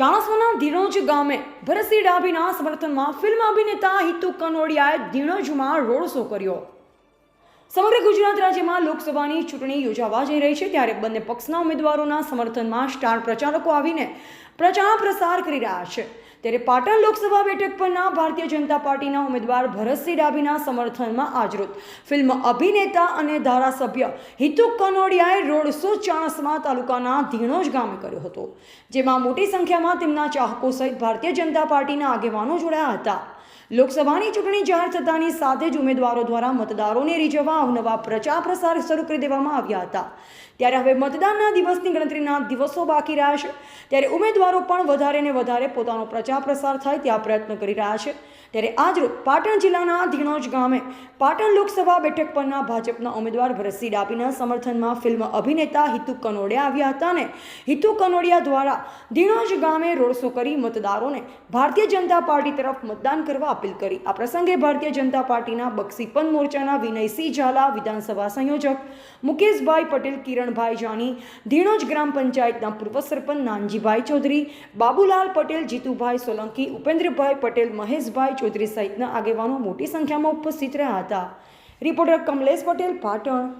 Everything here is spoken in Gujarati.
ચાણસમાના ધીણોજ ગામે ભરતસિંહ ડાભીના સમર્થનમાં ફિલ્મ અભિનેતા હિતુ કનોડિયાએ ધીણોજમાં રોડ શો કર્યો. સમગ્ર ગુજરાત રાજ્યમાં લોકસભાની ચૂંટણી યોજાવા જઈ રહી છે, ત્યારે બંને પક્ષના ઉમેદવારોના સમર્થનમાં સ્ટાર પ્રચારકો આવીને પ્રચાર પ્રસાર કરી રહ્યા છે. ત્યારે પાટણ લોકસભા બેઠક પરના ભારતીય જનતા પાર્ટીના ઉમેદવાર ભરતસિંહ ડાભીના સમર્થનમાં આજરોજ ફિલ્મ અભિનેતા અને ધારાસભ્ય હિતુ કનોડિયાએ રોડ શો ચાણસ્મા તાલુકાના ધીણોજ ગામે કર્યો હતો, જેમાં મોટી સંખ્યામાં તેમના ચાહકો સહિત ભારતીય જનતા પાર્ટીના આગેવાનો જોડાયા હતા. લોકસભાની ચૂંટણી જાહેર થતાની સાથે જ ઉમેદવારો દ્વારા મતદારોને રીઝવવા અવનવા પ્રચાર પ્રસાર શરૂ કરી દેવામાં આવ્યા હતા. ત્યારે હવે મતદાનના દિવસની ગણતરીના દિવસો બાકી રહ્યા છે. ત્યારે ઉમેદવારો પણ વધારે ને વધારે પોતાનો પ્રચાર પ્રસાર થાય ત્યાં પ્રયત્ન કરી રહ્યા છે. ત્યારે આજરોજ પાટણ જિલ્લાના ધીણોજ ગામે પાટણ લોકસભા બેઠક પરના ભાજપના ઉમેદવાર ભરતસિંહ ડાભીના સમર્થનમાં ફિલ્મ અભિનેતા હિતુ કનોડિયા આવ્યા હતા અને હિતુ કનોડિયા દ્વારા ધીણોજ ગામે રોડ શો કરી મતદારોને ભારતીય જનતા પાર્ટી તરફ મતદાન કરવા અપીલ કરી. આ પ્રસંગે ભારતીય જનતા પાર્ટીના બક્ષીપન મોરચાના વિનયસિંહ ઝાલા, વિધાનસભા સંયોજક મુકેશભાઈ પટેલ, કિરણભાઈ જાની, ધીણોજ ગ્રામ પંચાયતના પૂર્વ સરપંચ નાનજીભાઈ ચૌધરી, બાબુલાલ પટેલ, જીતુભાઈ સોલંકી, ઉપેન્દ્રભાઈ પટેલ, મહેશભાઈ ચૌધરી સહિતના આગેવાનો મોટી સંખ્યામાં ઉપસ્થિત રહ્યા હતા. રિપોર્ટર કમલેશ પટેલ, પાટણ.